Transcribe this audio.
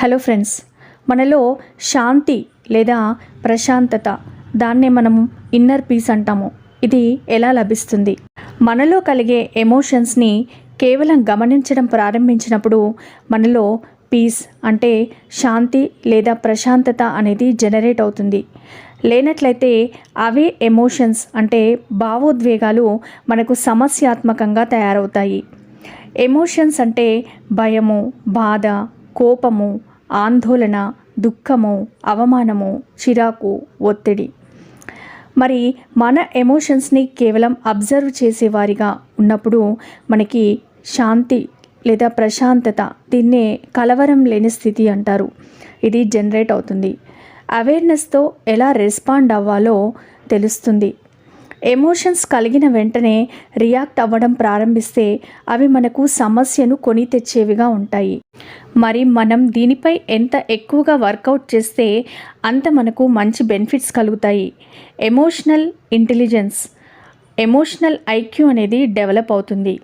Hello friends మనలో శాంతి లేదా ప్రశాంతత దాన్నే మనం ఇన్నర్ పీస్ అంటాము. ఇది ఎలా లభిస్తుంది? మనలో కలిగే ఎమోషన్స్ని కేవలం గమనించడం ప్రారంభించినప్పుడు మనలో పీస్ అంటే శాంతి లేదా ప్రశాంతత అనేది జనరేట్ అవుతుంది. లేనట్లయితే అవే ఎమోషన్స్ అంటే భావోద్వేగాలు మనకు సమస్యాత్మకంగా తయారవుతాయి. ఎమోషన్స్ అంటే భయము బాధ కోపము ఆందోళన దుఃఖము అవమానము చిరాకు ఒత్తిడి. మరి మన ఎమోషన్స్ని కేవలం అబ్జర్వ్ చేసేవారిగా ఉన్నప్పుడు మనకి శాంతి లేదా ప్రశాంతత దీన్నే కలవరం లేని స్థితి అంటారు. ఇది జనరేట్ అవుతుంది. అవేర్నెస్తో ఎలా రెస్పాండ్ అవ్వాలో తెలుస్తుంది. ఎమోషన్స్ కలిగిన వెంటనే రియాక్ట్ అవ్వడం ప్రారంభిస్తే అవి మనకు సమస్యను కొని తెచ్చేవిగా ఉంటాయి. మరి మనం దీనిపై ఎంత ఎక్కువగా వర్కౌట్ చేస్తే అంత మనకు మంచి బెనిఫిట్స్ కలుగుతాయి. ఎమోషనల్ ఇంటెలిజెన్స్ ఎమోషనల్ ఐక్యూ అనేది డెవలప్ అవుతుంది.